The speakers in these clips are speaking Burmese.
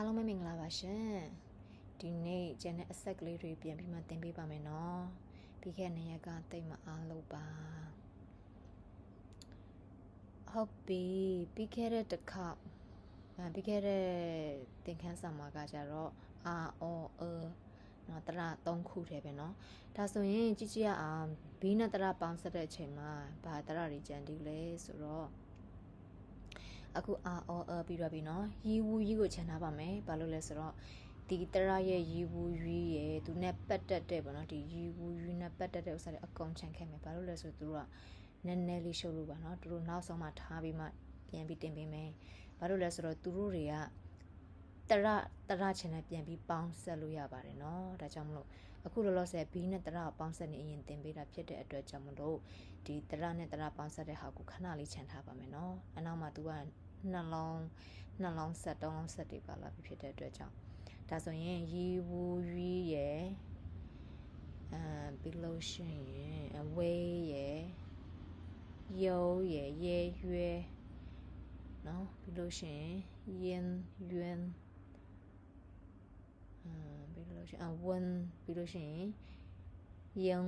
အားလုံးပဲမင်္ဂလာပါရှင်ဒီနေ့ကျန်တဲ့အဆက်ကလေးတွေပြန်ပြီးမှသင်ပေးပါမယ်နော်ပြီးခဲ့တဲ့ရက်ကတိတ်မအားလို့ပါဟုတ်ပြီပြီးခဲ့တဲ့တစ်ခါပြီးခဲ့တဲ့သင်ခန်းစာမှာကကြတော့အာအောအနော်တရ3ခုထဲပဲเนาะဒါဆိုရင်ကြည့်ကြရအောင်ဘီးနဲ့တရပေါင်းဆက်တဲ့အချိန်မှာဘာတရတွေကြံတူလဲဆိုတော့အခု R O R ပြီးတော့ပြီနော်ရီဝူရီကိုခြံထားပါမယ်ဘာလို့လဲဆိုတော့ဒီတရရဲ့ရီဝူရီရဲ့သူနဲ့ပတ်သက်တဲ့ပေါ့နော်ဒီရီဝူရီနဲ့ပတ်သက်တဲ့ဥစ္စာတွေအကုန်ခြံခဲ့မယ်ဘာလို့လဲဆိုသူတို့ကနည်းနည်းလေးရှုပ်လို့ပါနော်သူတို့နောက်ဆုံးမှထားပြီးမှပြန်ပြီးတင်ပေးမယ်ဘာလို့လဲဆိုတော့သူတို့တွေကတရတရချင်တဲ့ပြန်ပြီးပေါင်းဆက်လို့ရပါတယ်နော်ဒါကြောင့်မလို့အခုလောလောဆယ်ဘီးနဲ့တရပေါင်းဆက်နေအရင်တင်ပေးတာဖြစ်တဲ့အတွက်ကြောင့်မလို့ဒီတရနဲ့တရပေါင်းဆက်တဲ့ဟာကိုခဏလေးခြံထားပါမယ်နော်အနောက်မှာသူကနှလုံးနှလုံးဆက်တုံးလုံးဆက်တွေပါလာပြီဖြစ်တဲ့အတွက်ကြောင့်ဒါဆိုရင်ရီဝူရီရဲ့အဲပြီးလို့ရှိရင်အဝေးရဲ့ရုပ်ရဲ့ရဲရွဲနော်ပြီးလို့ရှိရင်ယင်းယွန်းအင်းလို့ရှိရင်အဝန်ပြီးလို့ရှိရင်ယုံ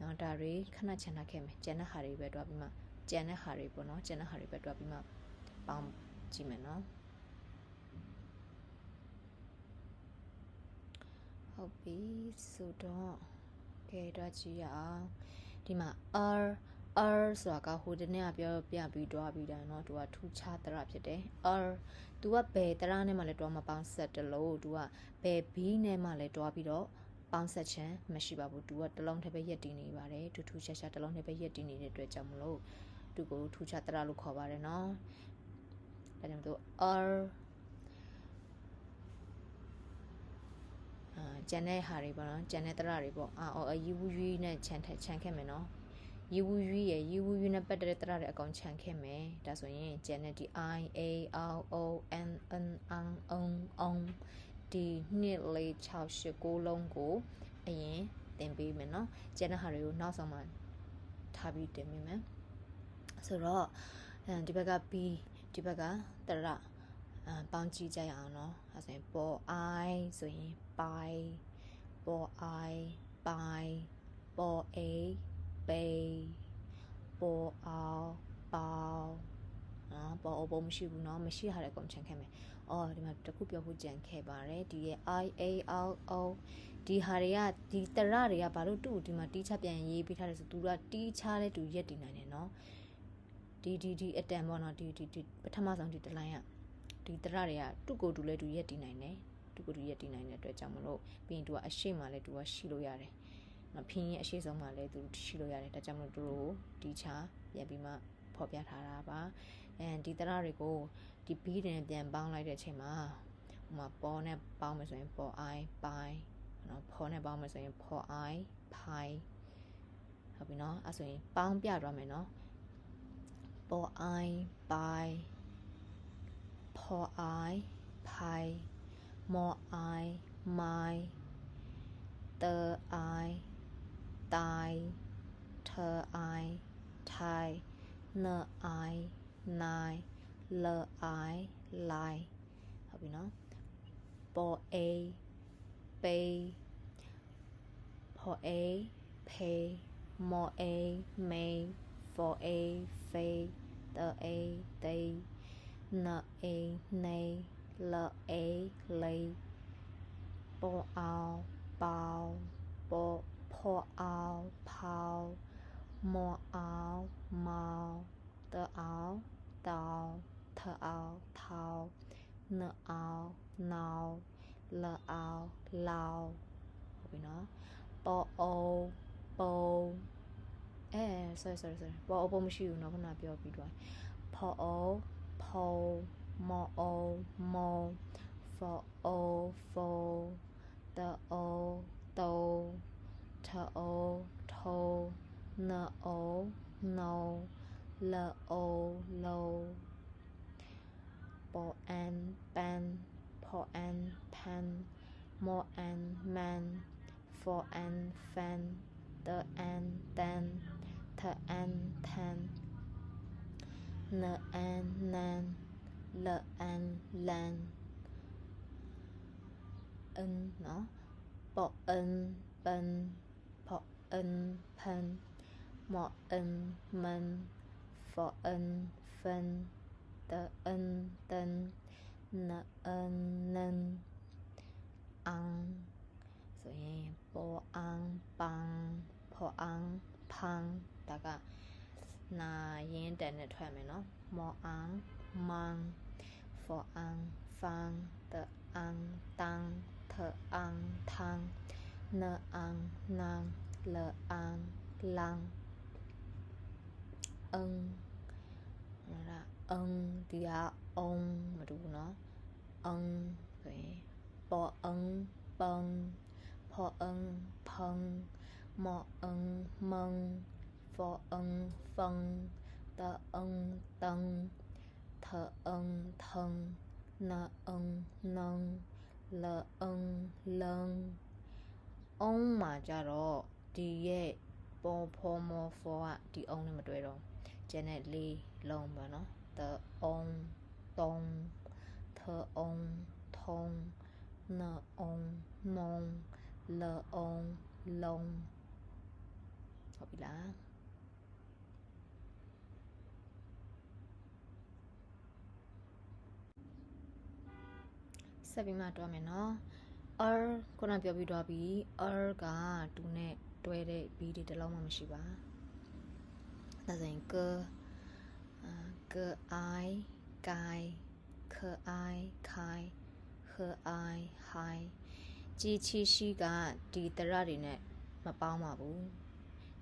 နော်ဒါတွေခဏချန်ထားခဲ့မယ်ကျန်တဲ့ဟာတွေပဲတွားပြီးမှကျန်တဲ့ဟာတွေပေါ့နော်ကျန်တဲ့ဟာတွေပဲတွားပြီးမှပေါင်းကြည့်မယ်နော်ဟုတ်ပြီဆိုတော့ကဲတွားကြည့်ရအောင်ဒီမှာ r r ဆိုတာကဟိုတနေ့ကပြောပြပြီးတွားပြီးတာเนาะသူကထူခြားတရဖြစ်တယ် r သူကဘယ်တရနဲ့မှလည်းတွားမပေါင်းဆက်တလို့သူကဘယ် b နဲ့မှလည်းတွားပြီးတော့ပေါင်းဆက်ချင်မရှိပါဘူးသူကတလုံးတစ်ပဲရက်တည်နေပါတယ်ထူထူရှာရှာတလုံးတစ်ပဲရက်တည်နေတဲ့အတွက်ကြောင့်မလို့သူကိုထူခြားတရလို့ခေါ်ပါတယ်เนาะဒါကြောင့်သူ r အာဂျန်တဲ့ဟာတွေပေါ့နော်ဂျန်တဲ့တရတွေပေါ့အာအော်အယူယူနဲ့ခြံထခြံခဲ့မယ်နော်ရီဝူယူရဲ့ရီဝူယူနဲ့ပတ်သက်တဲ့တရတဲ့အကောင်ခြံခဲ့မယ်ဒါဆိုရင် Janet ဒီ I A R O N N N N N ဒီနှစ်လေး6 8 9လုံးကိုအရင်တင်ပေးမယ်เนาะ Janet ဟာတွေကိုနောက်ဆုံးမှထားပြီးတင်ပေးမယ်ဆိုတော့ဒီဘက်က B ဒီဘက်ကတရပေါင်းကြည့်ကြရအောင်เนาะအဲဆိုရင် por i ဆိုရင် pi por i pi por a ပိန်ပေါ်အောင်ပေါင်းနော်ပေါ်အောင်ပေါ်မရှိဘူးနော်မရှိရတဲ့ကွန်ချန်ခဲ့မယ်။အော်ဒီမှာတခုပြောဖို့ကြံခဲ့ပါတယ်ဒီရဲ့ I A L O ဒီဟာတွေကဒီတရတွေကဘာလို့တူဒီမှာတီးချပြန်ရေးပေးထားလဲဆိုသူကတီးချလဲတူရက်တည်နိုင်တယ်နော်။ဒီဒီဒီအတန်ပေါ့နော်ဒီဒီဒီပထမဆုံးဒီဒလိုင်းอ่ะဒီတရတွေကတူကိုတူလဲတူရက်တည်နိုင်တယ်။တူကိုတူရက်တည်နိုင်တဲ့အတွက်ကြောင့်မလို့ပြီးရင်သူကအရှိမလဲသူကရှိလို့ရတယ်။ဖင်းရဲ့အရှိဆုံးမှာလည်းသူရှိလို့ရတယ်ဒါကြောင့်မလို့သူတို့ဒီချာပြန်ပြီးမှဖော်ပြထားတာပါအဲဒီတရတွေကိုဒီဘီးတင်ပြန်ပေါင်းလိုက်တဲ့အချိန်မှာဟိုမှာပေါ်နဲ့ပေါင်းမယ်ဆိုရင်ပေါ် i ပိုင်းနော်ပေါ်နဲ့ပေါင်းမယ်ဆိုရင်ပေါ် i pi ဟုတ်ပြီနော်အဲဆိုရင်ပေါင်းပြတော့မယ်နော်ပေါ် i pi ပေါ် i pi more i my the i tai te ai tai ne ai nai le ai lai hobi no Bo a pe po a pe mo a me fo a fe the a they na a nay la a lay bo ao bao bo 破敖抛，摸敖毛，得敖到，特敖逃，那敖闹，了敖老，喂喏，破欧破，诶，sorry sorry sorry，破欧破没学呢，可能那边有比多。破欧破，摸欧毛，火欧火，得欧到。t o t o n o n o l o lô bo an ban po an pan mo an man for an fan the an tan the an than n an nan l an lan n nó bo ân bên 恩喷，莫恩门，佛恩分，的恩灯，n 恩嫩，昂，所以 p 昂帮，p 昂胖，大家那演的那个团名咯，莫昂忙，佛昂放，的昂当，特昂汤，n 昂囊。là an lang ân là ân dia ông mà đúng nó ân về bỏ ân bâng phò ân phân mò ân mân phò ân phân tờ ân tân thờ ân thân nợ ân nâng lờ ân lân ông mà cha rồi ဒီရဲ့ပေါ်ပေါ်မော်ဖော်ကဒီအုံးနဲ့မတွဲတော့ကျန်တဲ့လေးလုံးပါနော်တအုံးတုံးထအုံးထုံးနအုံးနုံလအုံးလုံးဟုတ်ပြီလားဆက်ပြီးမှတွားမယ်နော် r ခုနပြောပြီးတွားပြီး r က2နဲ့တွဲတဲ့ဘီးတွေတလုံးမှမရှိပါဒါဆိုရင်ကကအိုင်ကိုင်ခအိုင်ခိုင်ဟအိုင်ဟိုင်ជីချီရှိကဒီတရတွေနဲ့မပေါင်းပါဘူး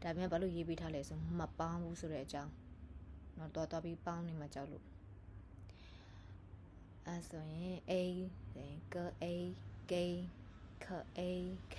ဒါပေမဲ့ဘာလို့ရေးပေးထားလဲဆိုမပေါင်းဘူးဆိုတဲ့အကြောင်းเนาะတော်တော်ပြီးပေါင်းနေမှကြောက်လို့အဲဆိုရင် a က a က k k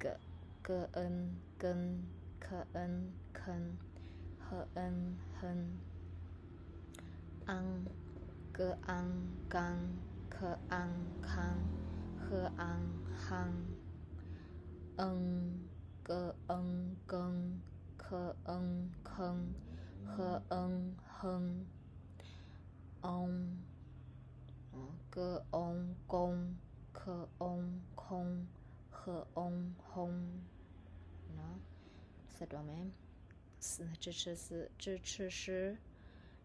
g g en 根 k en 坑 h en 哼 ang g ang 钢 k ang 康 h ang 夯 n g en 耕 k en 坑 h en 哼 ong g ong 工 k ong 空 h hong，喏，十段没？是支持是支持是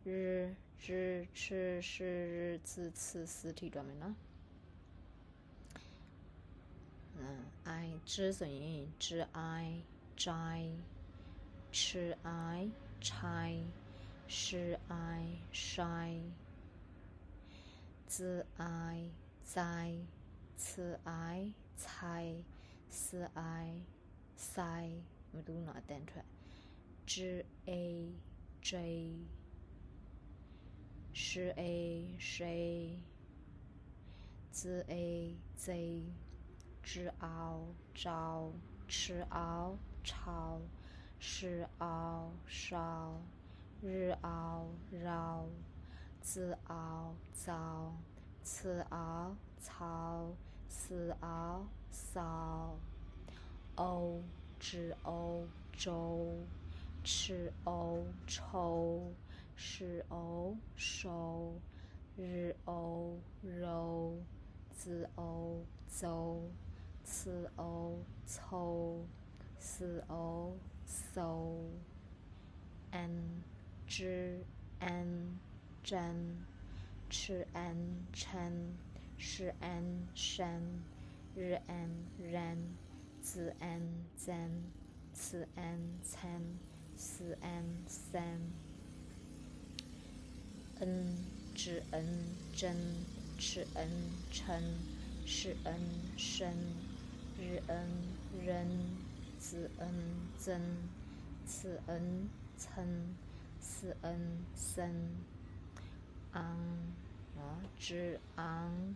日支持是日支持是体段没呢？嗯，哀止损音，zai 拆 c h i 拆，shi 衰，zai 拆次 i 猜、i c i，我读拿单出来，j a j sh a sh z a z z a o zao ch a o cao s a o shao a o z a o zao h a o s a o s o，o z o zhou，ch o chou，sh o s h o r o rou，z o z o c o cou，s o sou，n z n zhan，ch an chen。sh an 山，r an a 燃，z an z a 簪，c an 餐，s an s a n n z h en ch a 真，ch en 称，sh en 生，r en 扔，z en 增，c a n 层，s a n s a n a n g 啊，z ang。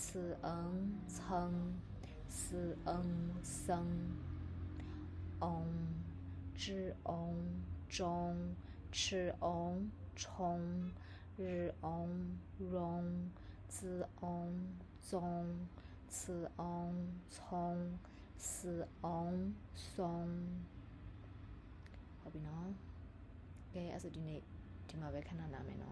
c ng ceng，s ng seng，ong z ng zhong，ch ng chong，r ng rong，z ng zong，c ng cong，s ng song，w 不咯？嘅一首对你，听莫别看他难听咯。